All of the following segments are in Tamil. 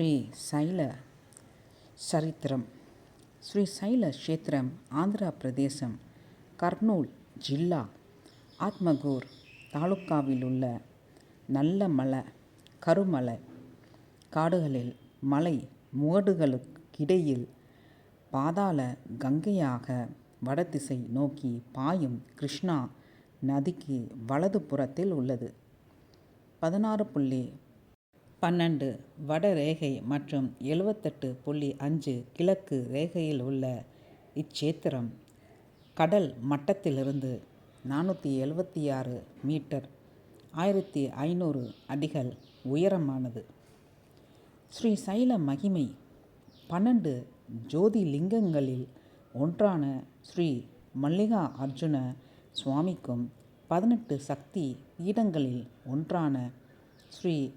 ஸ்ரீ சைல சரித்திரம் ஸ்ரீ சைல க்ஷேத்திரம் ஆந்திர பிரதேசம் கர்னூல் ஜில்லா ஆத்மகூர் தாலுக்காவில் உள்ள நல்ல மலை கருமலை காடுகளில் மலை முகடுகளுக்கிடையில் பாதாள கங்கையாக வடதிசை நோக்கி பாயும் கிருஷ்ணா நதிக்கு வலது புறத்தில் உள்ளது. பதினாறு புள்ளி பன்னெண்டு வட ரேகை மற்றும் எழுவத்தெட்டு புள்ளி அஞ்சு கிழக்கு ரேகையில் உள்ள இச்சேத்திரம் கடல் மட்டத்திலிருந்து நானூற்றி எழுவத்தி ஆறு மீட்டர் ஆயிரத்தி ஐநூறு அடிகள் உயரமானது. ஸ்ரீ சைல மகிமை பன்னெண்டு ஜோதிர்லிங்கங்களில் ஒன்றான ஸ்ரீ மல்லிகா அர்ஜுன சுவாமிக்கும் பதினெட்டு சக்தி பீடங்களில் ஒன்றான ஸ்ரீ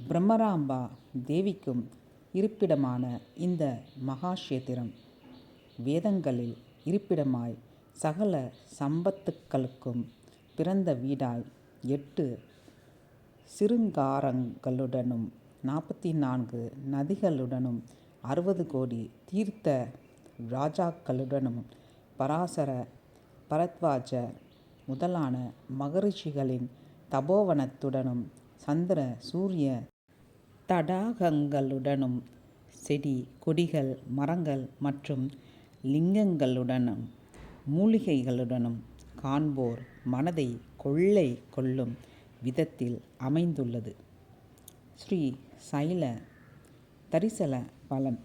பிரம்மராம்பா தேவிக்கும் இருப்பிடமான இந்த மகாஷேத்திரம் வேதங்களில் இருப்பிடமாய் சகல சம்பத்துக்களுக்கும் பிறந்த வீடாய் எட்டு சிருங்காரங்களுடனும் நாற்பத்தி நான்கு நதிகளுடனும் அறுபது கோடி தீர்த்த ராஜாக்களுடனும் பராசர பரத்வாஜ முதலான மகரிஷிகளின் தபோவனத்துடனும் சந்திர சூரிய தடாகங்களுடனும் செடி கொடிகள் மரங்கள் மற்றும் லிங்கங்களுடனும் மூலிகைகளுடனும் காண்போர் மனதை கொள்ளை கொள்ளும் விதத்தில் அமைந்துள்ளது. ஸ்ரீ சைல தரிசல பலன்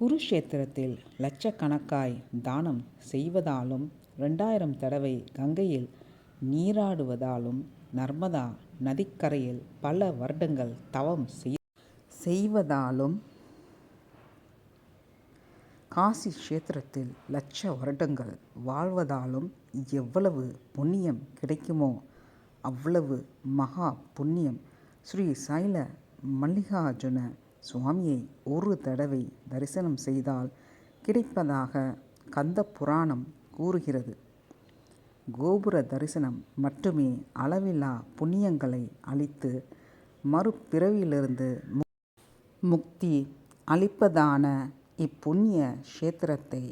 குருஷேத்திரத்தில் லட்சக்கணக்காய் தானம் செய்வதாலும் ரெண்டாயிரம் தடவை கங்கையில் நீராடுவதாலும் நர்மதா நதிக்கரையில் பல வருடங்கள் தவம் செய்வதாலும் காசி க்ஷேத்திரத்தில் லட்ச வருடங்கள் வாழ்வதாலும் எவ்வளவு புண்ணியம் கிடைக்குமோ அவ்வளவு மகா புண்ணியம் ஸ்ரீ சைல மல்லிகார்ஜுன சுவாமியை ஒரு தடவை தரிசனம் செய்தால் கிடைப்பதாக கந்த புராணம் கூறுகிறது. கோபுர தரிசனம் மட்டுமே அளவில்லா புண்ணியங்களை அளித்து மறுபிறவியிலிருந்து முக்தி அளிப்பதான இப்புண்ணிய க்ஷேத்திரத்தை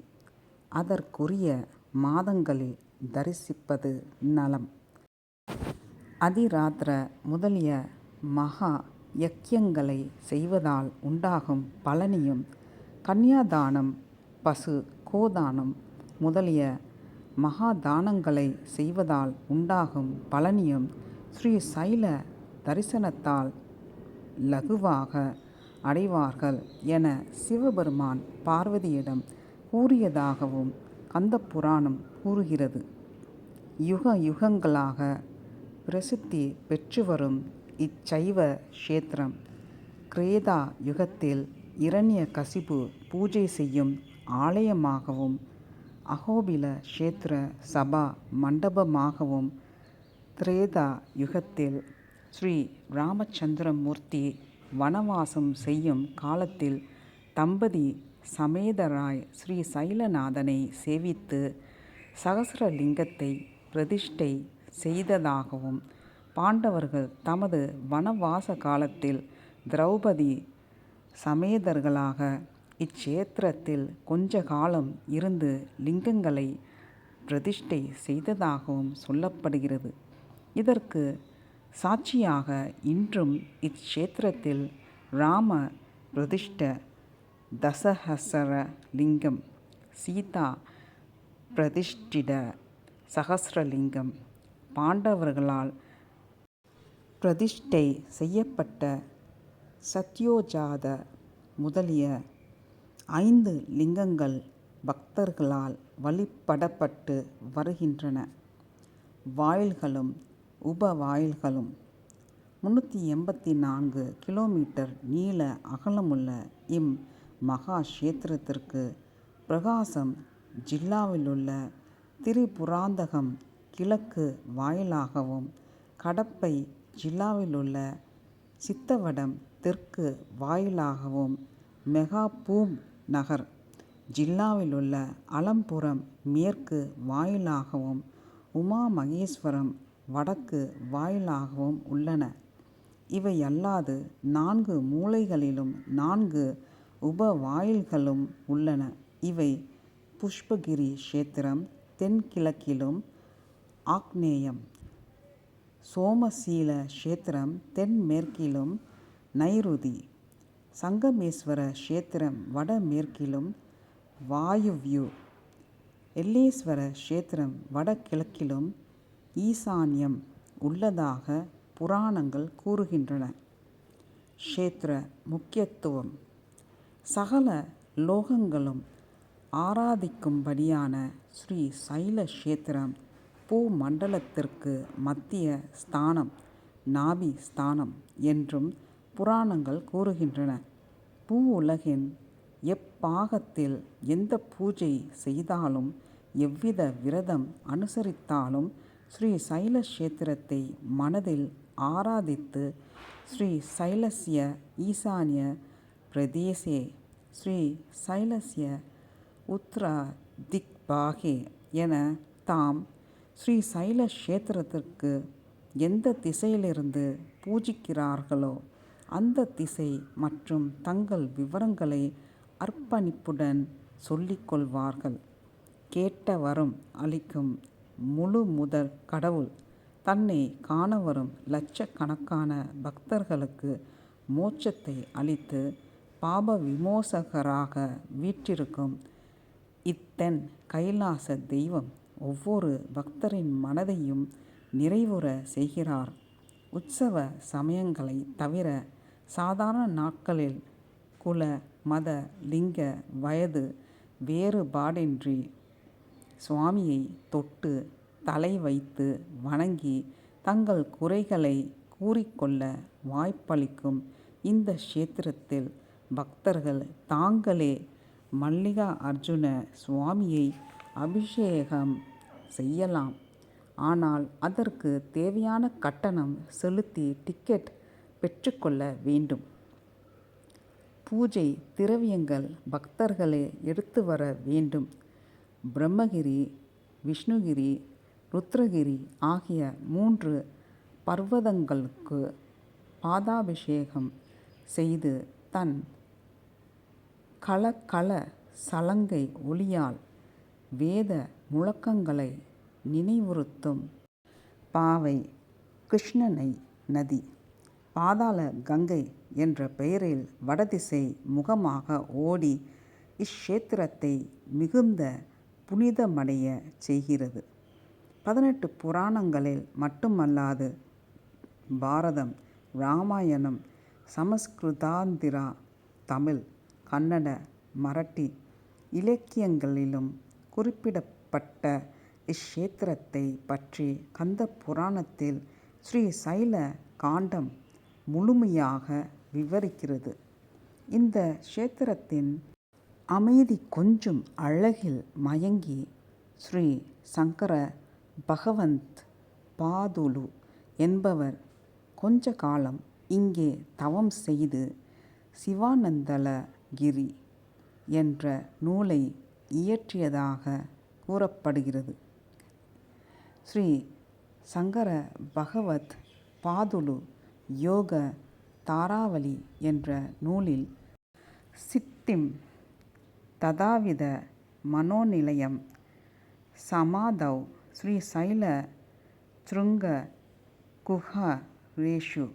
அதற்குரிய மாதங்களில் தரிசிப்பது நலம். அதிராத்திர முதலிய மகா யக்கியங்களை செய்வதால் உண்டாகும் பலனியும் கன்யாதானம் பசு கோதானம் முதலிய மகா தானங்களை செய்வதால் உண்டாகும் பலனையும் ஸ்ரீ சைல தரிசனத்தால் லகுவாக அடைவார்கள் என சிவபெருமான் பார்வதியிடம் கூறியதாகவும் கந்த புராணம் கூறுகிறது. யுக யுகங்களாக பிரசித்தி பெற்று வரும் இச்சைவ க்ஷேத்திரம் கிரேதா யுகத்தில் இரண்ய கசிபு பூஜை செய்யும் ஆலயமாகவும் அகோபில க்ஷேத்திர சபா மண்டபமாகவும் திரேதா யுகத்தில் ஸ்ரீ ராமச்சந்திரமூர்த்தி வனவாசம் செய்யும் காலத்தில் தம்பதி சமேதராய் ஸ்ரீ சைலநாதனை சேவித்து சகசரலிங்கத்தை பிரதிஷ்டை செய்ததாகவும் பாண்டவர்கள் தமது வனவாச காலத்தில் திரௌபதி சமேதர்களாக இக்ஷேத்திரத்தில் கொஞ்ச காலம் இருந்து லிங்கங்களை பிரதிஷ்டை செய்ததாகவும் சொல்லப்படுகிறது. இதற்கு சாட்சியாக இன்றும் இக்ஷேத்திரத்தில் ராம பிரதிஷ்ட தசஹசர லிங்கம் சீதா பிரதிஷ்டிட சகசிரலிங்கம் பாண்டவர்களால் பிரதிஷ்டை செய்யப்பட்ட சத்யோஜாத முதலிய ஐந்து லிங்கங்கள் பக்தர்களால் வழிபடப்பட்டு வருகின்றன. வாயில்களும் உபவாயில்களும் முன்னூற்றி எண்பத்தி நான்கு கிலோமீட்டர் நீள அகலமுள்ள இம் மகா கஷேத்திரத்திற்கு பிரகாசம் ஜில்லாவிலுள்ள திரிபுராந்தகம் கிழக்கு வாயிலாகவும் கடப்பை ஜில்லாவிலுள்ள சித்தவடம் தெற்கு வாயிலாகவும் மெகாபூம் நகர் ஜில்லாவிலுள்ள அலம்புரம் மேற்கு வாயிலாகவும் உமா மகேஸ்வரம் வடக்கு வாயிலாகவும் உள்ளன. இவையல்லாது நான்கு மூலைகளிலும் நான்கு உப வாயில்களும் உள்ளன. இவை புஷ்பகிரி க்ஷேத்திரம் தென்கிழக்கிலும் ஆக்னேயம். சோமசீல க்ஷேத்திரம் தென்மேற்கிலும் நைருதி. சங்கமேஸ்வர க்ஷேத்திரம் வடமேற்கிலும் வாயுவ்யூ எல்லேஸ்வர க்ஷேத்திரம் வடகிழக்கிலும் ஈசான்யம் உள்ளதாக புராணங்கள் கூறுகின்றன. க்ஷேத்திர முக்கியத்துவம் சகல லோகங்களும் ஆராதிக்கும்படியான ஸ்ரீ சைல க்ஷேத்திரம் பூமண்டலத்திற்கு மத்திய ஸ்தானம் நாபி ஸ்தானம் என்றும் புராணங்கள் கூறுகின்றன. பூ உலகின் எப்பாகத்தில் எந்த பூஜை செய்தாலும் எவ்வித விரதம் அனுசரித்தாலும் ஸ்ரீ சைல க்ஷேத்திரத்தை மனதில் ஆராதித்து ஸ்ரீ சைலஸ்ய ஈசானிய பிரதேசே ஸ்ரீ சைலஸ்ய உத்தரதிக்பாகே என தாம் ஸ்ரீ சைல கஷேத்திரத்திற்கு எந்த திசையிலிருந்து பூஜிக்கிறார்களோ அந்த திசை மற்றும் தங்கள் விவரங்களை அர்ப்பணிப்புடன் சொல்லிக் கொள்வார்கள். கேட்ட வரம் அளிக்கும் முழுமுதற் கடவுள் தன்னை காணவரும் லட்சக்கணக்கான பக்தர்களுக்கு மோட்சத்தை அளித்து பாப விமோசகராக வீற்றிருக்கும் இத்தென் கைலாச தெய்வம் ஒவ்வொரு பக்தரின் மனதையும் நிறைவுற செய்கிறார். உற்சவ சமயங்களை தவிர சாதாரண நாட்களில் குல மத லிங்க வயது வேறுபாடின்றி சுவாமியை தொட்டு தலை வைத்து வணங்கி தங்கள் குறைகளை கூறிக்கொள்ள வாய்ப்பளிக்கும் இந்த க்ஷேத்திரத்தில் பக்தர்கள் தாங்களே மல்லிகா அர்ஜுன சுவாமியை அபிஷேகம் செய்யலாம். ஆனால் அதற்கு தேவையான கட்டணம் செலுத்தி டிக்கெட் பெற்றுக்கொள்ள வேண்டும். பூஜை திரவியங்கள் பக்தர்களே எடுத்து வர வேண்டும். பிரம்மகிரி விஷ்ணுகிரி ருத்ரகிரி ஆகிய மூன்று பர்வதங்களுக்கு பாதாபிஷேகம் செய்து தன் கலகல சலங்கை ஒளியால் வேத முழக்கங்களை நினைவுறுத்தும். பாவை கிருஷ்ணனை நதி பாதாள கங்கை என்ற பெயரில் வடதிசை முகமாக ஓடி இக்ஷேத்திரத்தை மிகுந்த புனிதமடையச் செய்கிறது. பதினெட்டு புராணங்களில் மட்டுமல்லாது பாரதம் ராமாயணம் சமஸ்கிருதாந்திரா தமிழ் கன்னட மராட்டி இலக்கியங்களிலும் குறிப்பிடப்பட்ட இக்ஷேத்திரத்தைப் பற்றி கந்த புராணத்தில் ஸ்ரீ சைல காண்டம் முழுமையாக விவரிக்கிறது. இந்த க்ஷேத்திரத்தின் அமைதி கொஞ்சும் அழகில் மயங்கி ஸ்ரீ சங்கர பகவந்த் பாதுலு என்பவர் கொஞ்ச காலம் இங்கே தவம் செய்து சிவானந்தலகிரி என்ற நூலை இயற்றியதாக கூறப்படுகிறது. ஸ்ரீ சங்கர பகவத் பாதுலு யோக தாராவளி என்ற நூலில் சித்திம் ததாவித மனோநிலையம் சமாதௌ ஸ்ரீசைல குஹா ரேஷு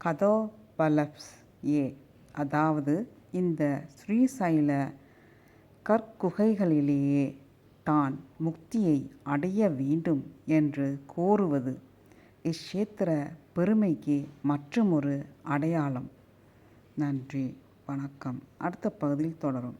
கதோபலப்ஸ் ஏ. அதாவது இந்த ஸ்ரீசைல கற்குகைகளிலேயே தான் முக்தியை அடைய வேண்டும் என்று கோருவது. இக்ஷேத்திர பெருமைக்கு மற்றுமொரு அடையாளம். நன்றி வணக்கம் அடுத்த பகுதியில் தொடரும்.